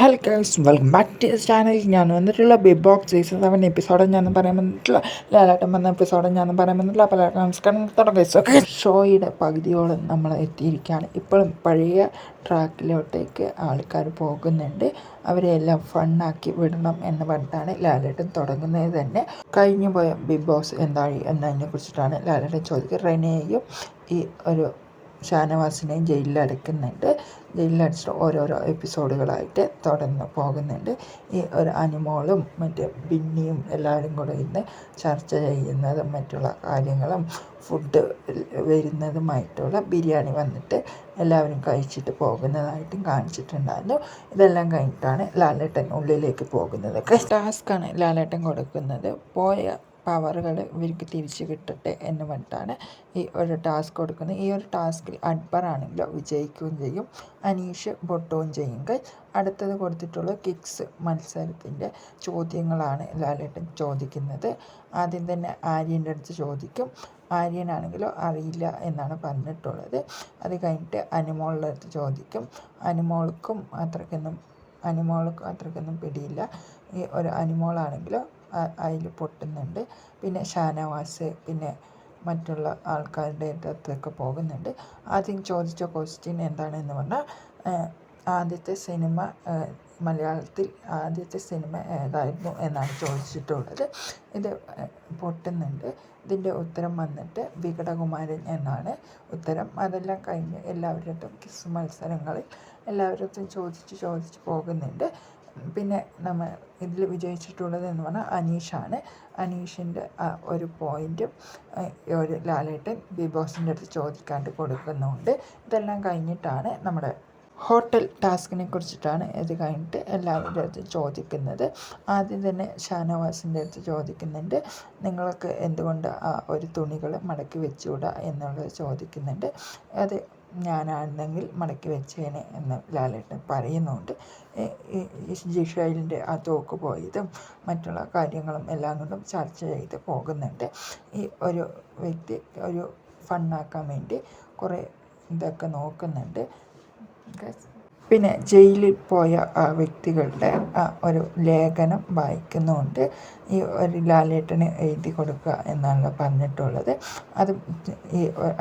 Hello girls welcome back to channel ഞാൻ വന്നിട്ടുള്ള Bigg Boss season seven episode ഞാൻ പറയാൻ വന്നിട്ടുള്ള ലാലാട്ടം വന്ന എപ്പിസോഡ് ഞാൻ പറയാൻ വന്നിട്ടുള്ള പല നമസ്കാരം തുടങ്ങി. ഷോയുടെ പകുതിയോളം നമ്മൾ എത്തിയിരിക്കുകയാണ്. ഇപ്പോഴും പഴയ ട്രാക്കിലോട്ടേക്ക് ആൾക്കാർ പോകുന്നുണ്ട്. അവരെ എല്ലാം ഫണ്ണാക്കി വിടണം എന്ന് പറഞ്ഞിട്ടാണ് ലാലേട്ടൻ തുടങ്ങുന്നത് തന്നെ. കഴിഞ്ഞു പോയ ബിഗ് ബോസ് എന്തായി എന്നതിനെ കുറിച്ചിട്ടാണ് ലാലേട്ടൻ ചോദിക്കുക റെനേയും ഈ ഒരു ഷാനവാസിനെയും ജയിലിൽ അടയ്ക്കുന്നുണ്ട്. ജയിലിലടച്ചിട്ട് ഓരോരോ എപ്പിസോഡുകളായിട്ട് തുടർന്ന് പോകുന്നുണ്ട്. ഈ ഒരു അനിമോളും മറ്റേ ബിന്നിയും എല്ലാവരും കൂടെ ഇന്ന് ചർച്ച ചെയ്യുന്നതും മറ്റുള്ള കാര്യങ്ങളും ഫുഡ് വരുന്നതുമായിട്ടുള്ള ബിരിയാണി വന്നിട്ട് എല്ലാവരും കഴിച്ചിട്ട് പോകുന്നതായിട്ടും കാണിച്ചിട്ടുണ്ടായിരുന്നു. ഇതെല്ലാം കഴിഞ്ഞിട്ടാണ് ലാലേട്ടൻ ഉള്ളിലേക്ക് പോകുന്നത്. ടാസ്ക്കാണ് ലാലേട്ടൻ കൊടുക്കുന്നത്. പോയ പവറുകൾ ഇവർക്ക് തിരിച്ച് കിട്ടട്ടെ എന്ന് പറഞ്ഞിട്ടാണ് ഈ ഒരു ടാസ്ക് കൊടുക്കുന്നത്. ഈ ഒരു ടാസ്കിൽ അക്ബറാണെങ്കിലോ വിജയിക്കുകയും ചെയ്യും. അനീഷ് പൊട്ടുകയും ചെയ്യുമെങ്കിൽ അടുത്തത് കൊടുത്തിട്ടുള്ള കിക്സ് മത്സരത്തിന്റെ ചോദ്യങ്ങളാണ് ലാലേട്ടൻ ചോദിക്കുന്നത്. ആദ്യം തന്നെ ആര്യന്റെ അടുത്ത് ചോദിക്കും. ആര്യനാണെങ്കിലോ അറിയില്ല എന്നാണ് പറഞ്ഞിട്ടുള്ളത്. അത് കഴിഞ്ഞിട്ട് അനുമോളുടെ അടുത്ത് ചോദിക്കും. അനുമോൾക്കും അത്രയ്ക്കൊന്നും അനിമോൾക്ക് അത്രയ്ക്കൊന്നും പിടിയില്ല. ഈ ഒരു അനിമോളാണെങ്കിൽ അതിൽ പൊട്ടുന്നുണ്ട്. പിന്നെ ഷാനവാസ് പിന്നെ മറ്റുള്ള ആൾക്കാരുടെ അടുത്തൊക്കെ പോകുന്നുണ്ട്. ആദ്യം ചോദിച്ച ക്വസ്റ്റ്യൻ എന്താണെന്ന് പറഞ്ഞാൽ ആദ്യത്തെ സിനിമ മലയാളത്തിൽ ആദ്യത്തെ സിനിമ ഏതായിരുന്നു എന്നാണ് ചോദിച്ചിട്ടുള്ളത്. ഇത് പൊട്ടുന്നുണ്ട്. ഇതിന്റെ ഉത്തരം വന്നിട്ട് വികടകുമാരൻ എന്നാണ് ഉത്തരം. അതെല്ലാം കഴിഞ്ഞ് എല്ലാവരുടെ കിസ് മത്സരങ്ങളിൽ എല്ലാവരുടെ ചോദിച്ച് ചോദിച്ച് പോകുന്നുണ്ട്. പിന്നെ നമ്മൾ ഇതിൽ വിജയിച്ചിട്ടുള്ളത് എന്ന് പറഞ്ഞാൽ അനീഷാണ്. അനീഷിന്റെ ഒരു പോയിന്റും ഒരു ലാലേട്ടൻ ബിഗ് ബോസിന്റെ അടുത്ത് ചോദിക്കാണ്ട് കൊടുക്കുന്നുണ്ട്. ഇതെല്ലാം കഴിഞ്ഞിട്ടാണ് നമ്മുടെ ഹോട്ടൽ ടാസ്കിനെ കുറിച്ചിട്ടാണ് ഇത് കഴിഞ്ഞിട്ട് എല്ലാവരുടെ അടുത്ത് ചോദിക്കുന്നത്. ആദ്യം തന്നെ ഷാനവാസിന്റെ അടുത്ത് ചോദിക്കുന്നുണ്ട്. നിങ്ങൾക്ക് എന്തുകൊണ്ട് ആ ഒരു തുണികൾ മടക്കി വെച്ചുകൂടാ? എന്നുള്ളത് ചോദിക്കുന്നുണ്ട്. അത് ഞാനാണെന്നെങ്കിൽ മടക്കി വെച്ചേനെ എന്ന് ലാലേട്ടൻ പറയുന്നുണ്ട്. ജിഷയിലിന്റെ ആ തോക്ക് പോയതും മറ്റുള്ള കാര്യങ്ങളും എല്ലാം കൊണ്ടും ചർച്ച ചെയ്ത് പോകുന്നുണ്ട്. ഈ ഒരു വ്യക്തി ഒരു ഫണ്ണാക്കാൻ വേണ്ടി കുറേ ഇതൊക്കെ നോക്കുന്നുണ്ട്. Okay. പിന്നെ ജയിലിൽ പോയ ആ വ്യക്തികളുടെ ഒരു ലേഖനം വായിക്കുന്നുണ്ട്. ഈ ഒരു ലാലേട്ടന് എഴുതി കൊടുക്കുക എന്നാണ് പറഞ്ഞിട്ടുള്ളത്. അത് ഈ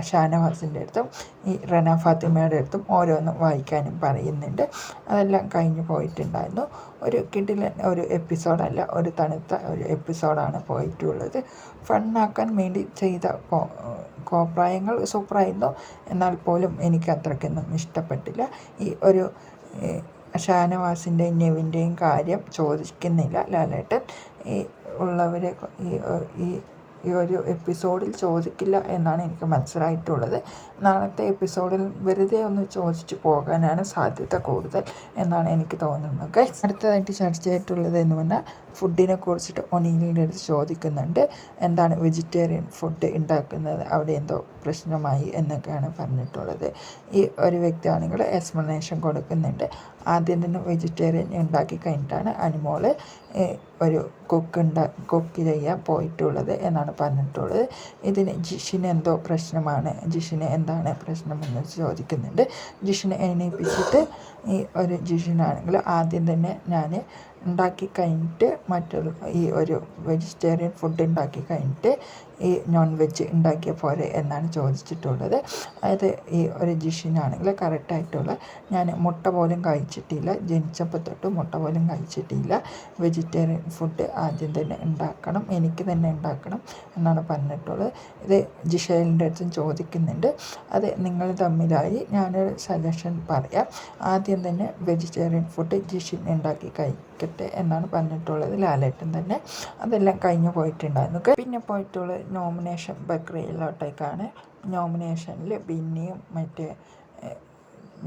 ഷാനവാസിന്റെ അടുത്തും ഈ റന ഫാത്തിമയുടെ അടുത്തും ഓരോന്നും വായിക്കാനും പറയുന്നുണ്ട്. അതെല്ലാം കഴിഞ്ഞു പോയിട്ടുണ്ടായിരുന്നു. ഒരു കിടിലൻ ഒരു എപ്പിസോഡല്ല ഒരു തണുത്ത ഒരു എപ്പിസോഡാണ് പോയിട്ടുള്ളത്. ഫണ്ണാക്കാൻ വേണ്ടി ചെയ്ത കോപ്രായങ്ങൾ സൂപ്പറായിരുന്നു. എന്നാൽ പോലും എനിക്ക് അത്രയ്ക്കൊന്നും ഇഷ്ടപ്പെട്ടില്ല. ഈ ഒരു ഷാനവാസിന്റെയും നെവിന്റെയും കാര്യം ചോദിക്കുന്നില്ല. ലാലേട്ടൻ ഈ ഉള്ളവരെ ഈ ഈ ഈ ഒരു എപ്പിസോഡിൽ ചോദിക്കില്ല എന്നാണ് എനിക്ക് മനസ്സിലായിട്ടുള്ളത്. നാളത്തെ എപ്പിസോഡിൽ വെറുതെ ഒന്ന് ചോദിച്ചു പോകാനാണ് സാധ്യത കൂടുതൽ എന്നാണ് എനിക്ക് തോന്നുന്നത്. അടുത്തതായിട്ട് ചർച്ച ചെയ്തിട്ടുള്ളത് എന്ന് പറഞ്ഞാൽ ഫുഡിനെ കുറിച്ചിട്ട് ഒന്നിങ്ങനെ ചോദിക്കുന്നുണ്ട്. എന്താണ് വെജിറ്റേറിയൻ ഫുഡ് ഉണ്ടാക്കുന്നത്? അവിടെ എന്തോ പ്രശ്നമായി എന്നൊക്കെയാണ് പറഞ്ഞിട്ടുള്ളത്. ഈ ഒരു വ്യക്തിയാണെങ്കിൽ എക്സ്പ്ലനേഷൻ കൊടുക്കുന്നുണ്ട്. ആദ്യം തന്നെ വെജിറ്റേറിയൻ ഉണ്ടാക്കി കഴിഞ്ഞിട്ടാണ് അനുമോൾ ഒരു കുക്ക് ഉണ്ടാ കുക്ക് ചെയ്യാൻ പോയിട്ടുള്ളത് എന്നാണ് പറഞ്ഞിട്ടുള്ളത്. ഇതിന് ജിഷിന് എന്തോ പ്രശ്നമാണ് ജിഷിന് എന്താണ് പ്രശ്നമെന്ന് ചോദിക്കുന്നുണ്ട്. ജിഷിനെ എണീപ്പിച്ചിട്ട് ഈ ഒരു ജിഷിനാണെങ്കിൽ ആദ്യം തന്നെ ഞാൻ ഉണ്ടാക്കി കഴിഞ്ഞിട്ട് മറ്റുള്ള ഈ ഒരു വെജിറ്റേറിയൻ ഫുഡ് ഉണ്ടാക്കി കഴിഞ്ഞിട്ട് ഈ നോൺ വെജ് ഉണ്ടാക്കിയ പോലെ എന്നാണ് ചോദിച്ചിട്ടുള്ളത്. അതായത് ഈ ഒരു ജിഷിനാണെങ്കിൽ കറക്റ്റായിട്ടുള്ള ഞാൻ മുട്ട പോലും കഴിച്ചിട്ടില്ല ജനിച്ചപ്പോൾ തൊട്ട് മുട്ട പോലും കഴിച്ചിട്ടില്ല. വെജിറ്റേറിയൻ ഫുഡ് ആദ്യം തന്നെ ഉണ്ടാക്കണം എനിക്ക് തന്നെ ഉണ്ടാക്കണം എന്നാണ് പറഞ്ഞിട്ടുള്ളത്. ഇത് ജിഷേലിന്റെ അടുത്തും ചോദിക്കുന്നുണ്ട്. അത് നിങ്ങൾ തമ്മിലായി ഞാനൊരു സജഷൻ പറയാം. ആദ്യം തന്നെ വെജിറ്റേറിയൻ ഫുഡ് ജിഷിൻ ഉണ്ടാക്കി കഴിക്കട്ടെ എന്നാണ് പറഞ്ഞിട്ടുള്ളത്. ലാലേട്ടൻ തന്നെ അതെല്ലാം കഴിഞ്ഞു പോയിട്ടുണ്ടായിരുന്നു. പിന്നെ പോയിട്ടുള്ളത് നോമിനേഷൻ പ്രക്രിയയിലോട്ടേക്കാണ്. നോമിനേഷനിൽ ബിന്നിയും മറ്റേ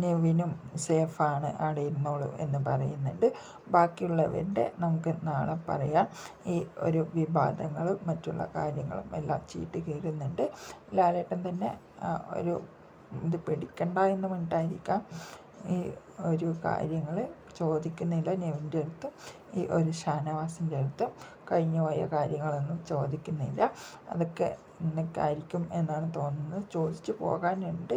നെവിനും സേഫാണ് അവിടെ ഇരുന്നോളൂ എന്ന് പറയുന്നുണ്ട്. ബാക്കിയുള്ളവരുടെ നമുക്ക് നാളെ പറയാം. ഈ ഒരു വിവാദങ്ങളും മറ്റുള്ള കാര്യങ്ങളും എല്ലാം ചീട്ട് കീറുന്നുണ്ട് ലാലേട്ടൻ തന്നെ ഒരു ഇത് പിടിക്കണ്ട എന്ന് പറഞ്ഞിട്ടായിരിക്കാം. ഈ ഒരു കാര്യങ്ങൾ ചോദിക്കുന്നില്ല നെവിന്റെ അടുത്തും ഈ ഒരു ഷാനവാസിന്റെ അടുത്തും കഴിഞ്ഞു പോയ കാര്യങ്ങളൊന്നും ചോദിക്കുന്നില്ല. അതൊക്കെ ഇന്നൊക്കെയായിരിക്കും എന്നാണ് തോന്നുന്നത്. ചോദിച്ചു പോകാനുണ്ട്.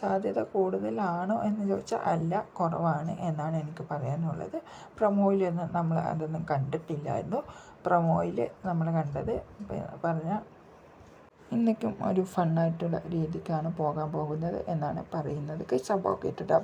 സാധ്യത കൂടുതലാണോ എന്ന് ചോദിച്ചാൽ അല്ല കുറവാണ് എന്നാണ് എനിക്ക് പറയാനുള്ളത്. പ്രൊമോയിലൊന്നും നമ്മൾ അതൊന്നും കണ്ടിട്ടില്ലായിരുന്നു. പ്രൊമോയിൽ നമ്മൾ കണ്ടത് പറഞ്ഞ ഇന്നേക്കും ഒരു ഫണ്ണായിട്ടുള്ള രീതിക്കാണ് പോകാൻ പോകുന്നത് എന്നാണ് പറയുന്നത്. കൈ പോക്കറ്റ് കേട്ടിട്ട്